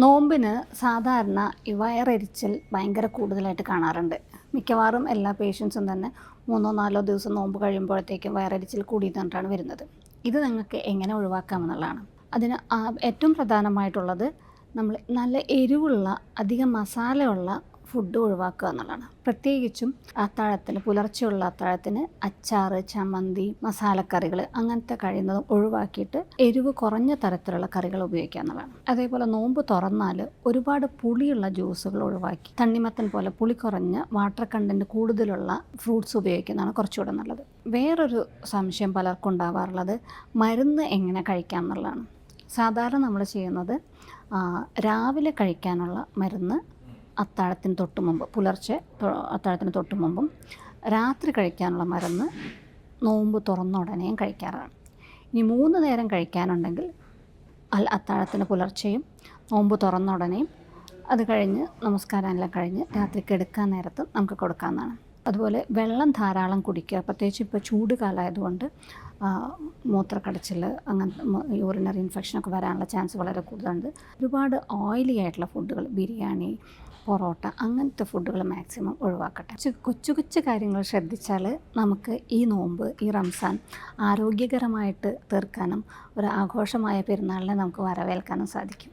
നോമ്പിന് സാധാരണ ഈ വയറരിച്ചൽ ഭയങ്കര കൂടുതലായിട്ട് കാണാറുണ്ട്. മിക്കവാറും എല്ലാ പേഷ്യൻസും തന്നെ മൂന്നോ നാലോ ദിവസം നോമ്പ് കഴിയുമ്പോഴത്തേക്കും വയറെരിച്ചൽ കൂടിയിട്ടാണ് വരുന്നത്. ഇത് നിങ്ങൾക്ക് എങ്ങനെ ഒഴിവാക്കാമെന്നുള്ളതാണ്. അതിന് ഏറ്റവും പ്രധാനമായിട്ടുള്ളത് നമ്മൾ നല്ല എരിവുള്ള അധികം മസാലയുള്ള ഫുഡ് ഒഴിവാക്കുക എന്നുള്ളതാണ്. പ്രത്യേകിച്ചും അത്താഴത്തിന് പുലർച്ചെയുള്ള അത്താഴത്തിന് അച്ചാറ് ചമ്മന്തി മസാലക്കറികൾ അങ്ങനത്തെ കഴിയുന്നതും ഒഴിവാക്കിയിട്ട് എരിവ് കുറഞ്ഞ തരത്തിലുള്ള കറികൾ ഉപയോഗിക്കുക എന്നുള്ളതാണ്. അതേപോലെ നോമ്പ് തുറന്നാൽ ഒരുപാട് പുളിയുള്ള ജ്യൂസുകൾ ഒഴിവാക്കി തണ്ണിമത്തൻ പോലെ പുളി കുറഞ്ഞ വാട്ടർ കണ്ടന്റ് കൂടുതലുള്ള ഫ്രൂട്ട്സ് ഉപയോഗിക്കുന്നതാണ് കുറച്ചുകൂടെ നല്ലത്. വേറൊരു സംശയം പലർക്കും ഉണ്ടാവാറുള്ളത് മരുന്ന് എങ്ങനെ കഴിക്കാം എന്നുള്ളതാണ്. സാധാരണ നമ്മൾ ചെയ്യുന്നത് രാവിലെ കഴിക്കാനുള്ള മരുന്ന് അത്താഴത്തിന് തൊട്ട് മുമ്പ് പുലർച്ചെ അത്താഴത്തിന് തൊട്ട് മുമ്പും രാത്രി കഴിക്കാനുള്ള മരുന്ന് നോമ്പ് തുറന്ന ഉടനെയും കഴിക്കാറാണ്. ഇനി മൂന്ന് നേരം കഴിക്കാനുണ്ടെങ്കിൽ അൽ അത്താഴത്തിന് പുലർച്ചയും നോമ്പ് തുറന്ന ഉടനെയും അത് കഴിഞ്ഞ് നമസ്കാരം എല്ലാം കഴിഞ്ഞ് രാത്രി കിടക്കാൻ നേരത്ത് നമുക്ക് കൊടുക്കാവുന്നതാണ്. അതുപോലെ വെള്ളം ധാരാളം കുടിക്കുക. പ്രത്യേകിച്ച് ഇപ്പോൾ ചൂട് കാലമായതുകൊണ്ട് മൂത്രക്കടച്ചിൽ അങ്ങനത്തെ യൂറിനറി ഇൻഫെക്ഷനൊക്കെ വരാനുള്ള ചാൻസ് വളരെ കൂടുതലുണ്ട്. ഒരുപാട് ഓയിലി ആയിട്ടുള്ള ഫുഡുകൾ ബിരിയാണി പൊറോട്ട അങ്ങനത്തെ ഫുഡുകൾ മാക്സിമം ഒഴിവാക്കട്ടെ. കൊച്ചു കൊച്ചു കാര്യങ്ങൾ ശ്രദ്ധിച്ചാൽ നമുക്ക് ഈ നോമ്പ് ഈ റംസാൻ ആരോഗ്യകരമായിട്ട് തീർക്കാനും ഒരു ആഘോഷമായ പെരുന്നാളിനെ നമുക്ക് വരവേൽക്കാനും സാധിക്കും.